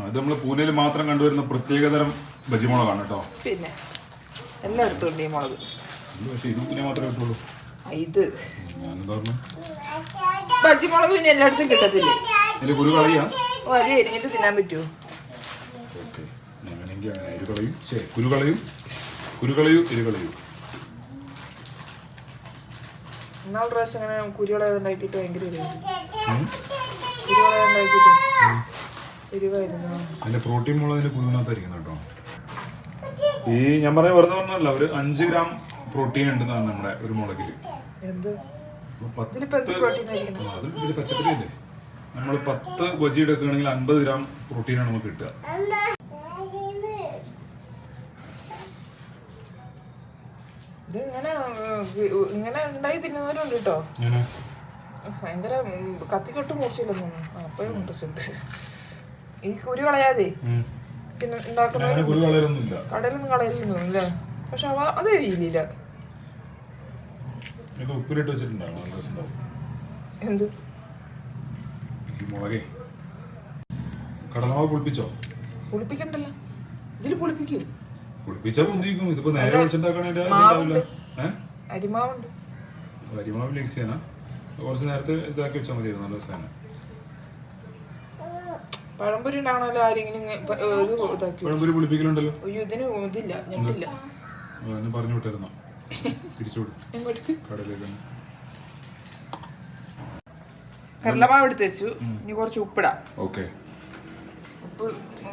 ഇത് നമ്മൾ പൂനെയിൽ മാത്രം കണ്ടുവരുന്ന പ്രത്യേകതരം ബജിമുളകാണ് കേട്ടോ. പിന്നെ എല്ലായിടത്തും ഉണ്ട് ഈ മുളക്. ഇത് പക്ഷേ ഇത് പൂനെ മാത്രമേ കിട്ടുള്ളൂ. ആ, ഇത്. ഞാനെന്താ പറഞ്ഞു? പച്ചിമുളക് പിന്നെ എല്ലായിടത്തും കിട്ടത്തില്ലേ. ഇതിന്റെ കുരു കളയാ ഓ അത് എരിഞ്ഞിട്ട് തിന്നാൻ പറ്റുമോ ഓക്കെ. അങ്ങനെയെങ്കിൽ അങ്ങനെ ശേ പ്രാവശ്യം അങ്ങനെ ഉണ്ടാക്കിയിട്ട് ഭയങ്കര അതിന്റെ പ്രോട്ടീൻ മുളക് അതിന്റെ കുരുവിനകത്തായിരിക്കും കേട്ടോ. ഈ ഞാൻ പറഞ്ഞ വെറുതെ പറഞ്ഞല്ല ഒരു അഞ്ച് ഗ്രാം പ്രോട്ടീൻ ഉണ്ടെന്നാണ് നമ്മുടെ ഒരു മുളകിൽ. ഇത് പച്ചക്കറി അല്ലേ നമ്മൾ പത്ത് ബജി എടുക്കുകയാണെങ്കിൽ അൻപത് ഗ്രാം പ്രോട്ടീനാണ് നമുക്ക് കിട്ടുക. ഇത് ഇങ്ങനെ ഏഹ്, ഇങ്ങനെ ഉണ്ടായി തിന്നുന്നവരുണ്ട് കേട്ടോ. ഭയങ്കര കത്തിക്കൊട്ട് മൂർച്ചയില്ലെന്നു അപ്പോഴും ഇൻട്രസ്റ്റ് ഉണ്ട്. ഈ കുരു കളയാതെ. പിന്നെ കടയിലൊന്നും അല്ലേ പക്ഷെ അവ അതേ എരിയില്ല ഇത് ഉപ്പിലിട്ട് വെച്ചിട്ടുണ്ടാവും. നല്ല രസമുണ്ടാവും. എന്ത്? ഈ മുളകേ. കടലമാവ് പൊളിപ്പിച്ചോ? പുളിപ്പിക്കണ്ടല്ലോ. ഇതിൽ പുളിപ്പിക്കൂ. പൊളിപ്പിച്ചാൽ പൊന്തിക്കും ഇതിപ്പോ നേരെ വെച്ചിട്ടുണ്ടാക്കണേ ഏഹ് അരിമാവുണ്ട്. അരിമാവ് മിക്സ് ചെയ്യാനാ? കുറച്ച് നേരത്തെ ഇതാക്കി വെച്ചാൽ മതിയായിരുന്നു. നല്ല സാധനം പഴംപൊരി ഉണ്ടാകണമല്ലോ ആരെങ്കിലും ഇത് ഇതാക്കി പഴംപൊരി പുളിപ്പിക്കലുണ്ടല്ലോ? അയ്യോ ഇതിന് ഇതില്ല ഞെട്ടില്ല പറഞ്ഞു വിട്ടായിരുന്നോ. തിരിച്ചുവിടും കടയിലേക്ക് കടലമാവ് എടുത്ത് വെച്ചു. ഇനി കുറച്ച് ഉപ്പിടാം. ഓക്കെ. ഉപ്പ്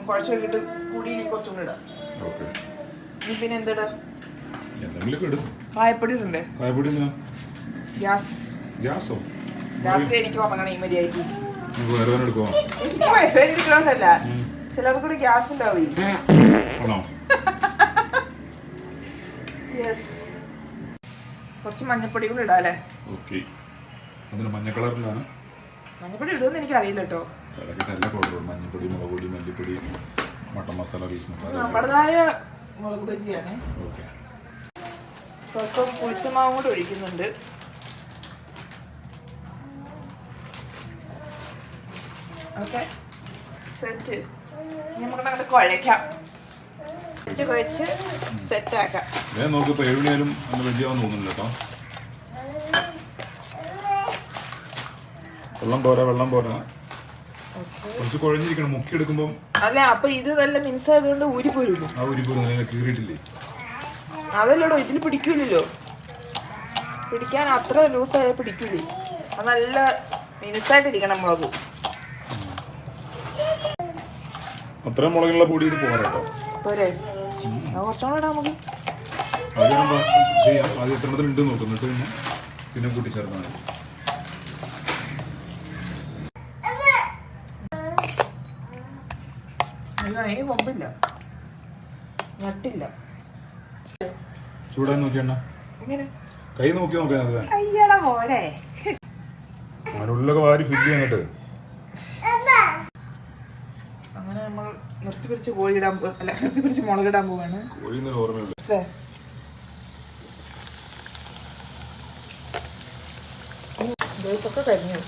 കുഴച്ച് വെക്കിട്ട് കൂടിയിൽ കുറച്ചും കൂടെ ഇടാം ഓക്കെ. ഇനി പിന്നെ എന്താ എന്തെങ്കിലും ഇടും. കായപ്പൊടി ഇടണ്ടേ? കായപ്പൊടി ഗ്യാസ്. ഗ്യാസോ? രാത്രി എനിക്ക് ഉറങ്ങണം ഈ മര്യാദയ്ക്ക് എടുക്കണമെന്നല്ല ചിലർക്ക് കൂടി ഗ്യാസ് ഉണ്ടാവും കുറച്ച് മഞ്ഞപ്പൊടി കൂടി ഇടാല്ലേ? മഞ്ഞ കളറിലാണ്. മഞ്ഞപ്പൊടി ഇടുമെന്ന് എനിക്ക് അറിയില്ല കേട്ടോ മഞ്ഞപ്പൊടി മുളക് പൊടി മല്ലിപ്പൊടി മട്ടൻ മസാല ബീഫ് മസാല. നമ്മുടേതായ മുളക് ബജിയാണ്. കുറച്ച് സ്വല്പം പുളിച്ച മാവും കൂടെ ഒഴിക്കുന്നുണ്ട്. ഓക്കെ. സെറ്റ്. നമുക്ക് അങ്ങോട്ട് കുഴയ്ക്കാം. കുഴച്ച് സെറ്റാക്കാം. ഞാൻ നോക്കിയപ്പോൾ ഏഴ് മണിയായാലും അന്ന് വലിയാവും തോന്നുന്നില്ല കേട്ടോ. വെള്ളം പോരാ വെള്ളം പോരാ. കുറച്ച് കുഴഞ്ഞിരിക്കണം മുക്കി എടുക്കുമ്പോൾ അല്ല അപ്പൊ ഇത് നല്ല മിൻസ് ആയതുകൊണ്ട് ഊരി പോരുള്ളൂ ആ അതിനെ കീറിയിട്ടില്ലേ? അതല്ലടോ ഇതിൽ പിടിക്കൂലല്ലോ. പിടിക്കാൻ അത്ര ലൂസായ പിടിക്കൂലേ. അത് നല്ല മിനുസായിട്ടിരിക്കണം മുളക് അത്രയും മുളകുള്ള പൊടി ഇത് പോരാ കേട്ടോ. പോരെ. അത് കുറച്ചും ഇടാം നമുക്ക് ആദ്യം ചെയ്യാം. ആദ്യം നോക്കും. എന്നിട്ട് പിന്നെ പിന്നെ മതി. അതിന് കൊമ്പില്ല. നട്ടില്ല. ചൂടാൻ നോക്കിയണ്ണ കൈ നോക്കി നോക്കാൻ അത് അയ്യട മോനെ. ഉള്ളൊക്കെ വാരി ഫിറ്റ് ചെയ്യാൻ അങ്ങനെ നമ്മൾ നിർത്തി പിടിച്ച് കോഴി ഇടാൻ അല്ല നിർത്തി പിടിച്ച് മുളകിടാൻ പോവാണ്. ദിവസമൊക്കെ കരിഞ്ഞു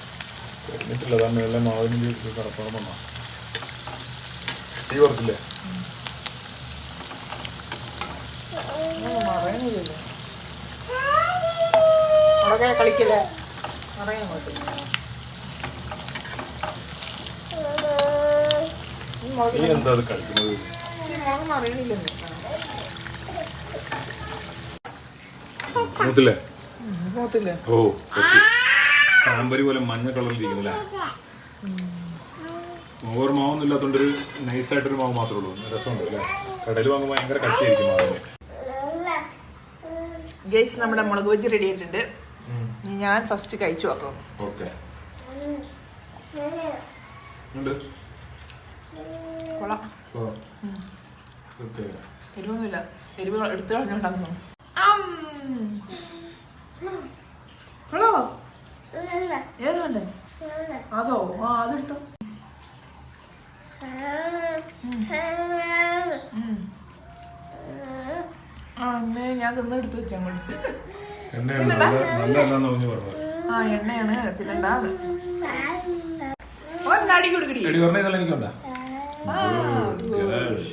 എന്നിട്ടില്ല അതാ മേലെ മാവിന് കടപ്പണം വന്നാ തീ കുറച്ചില്ലേ ഒന്നും മറയുന്നില്ലല്ലോ മുളകെ കളിക്കില്ലേ മറയാൻ അങ്ങോട്ട് ഈ മുളക് നീ അത് കളിക്കുന്നത്? പക്ഷേ ഈ മുളക് മറയണില്ലെന്ന് മൂത്തില്ലേ? ഓ സെറ്റ് പോലെ മഞ്ഞ കളറിലിരിക്കുന്നില്ലേ ഓവർ മാവൊന്നും ഇല്ലാത്തോണ്ടൊരു നൈസായിട്ടൊരു മാവ് മാത്രമേ ഉള്ളൂ. രസമുണ്ട് അല്ലേ? കടയിൽ വാങ്ങുമ്പോൾ ഭയങ്കര കട്ടിയായിരിക്കും മാവിന് ഗൈസ് നമ്മുടെ മുളക് ബജ്ജി റെഡി ആയിട്ടുണ്ട്. ഞാൻ ഫസ്റ്റ് കഴിച്ചു നോക്കാം. ഓക്കെ ഉണ്ട് കൊള്ളാം. എരിവൊന്നുമില്ല എരിവ് എടുത്തു കളഞ്ഞുണ്ടാകുന്നു ഹലോ ഏത് വേണ്ടേ അതോ? ആ അതെടുത്തോ അമ്മേ ഞാൻ വെച്ചാ അങ്ങോട്ട്. പറഞ്ഞു പറഞ്ഞത്. ആ എണ്ണയാണ്. തിന്നണ്ടാന്ന് ഒരടി കൊടുക്കടി. എടി പറഞ്ഞ ഇതല്ല എനിക്കുണ്ടാ Ah, Good.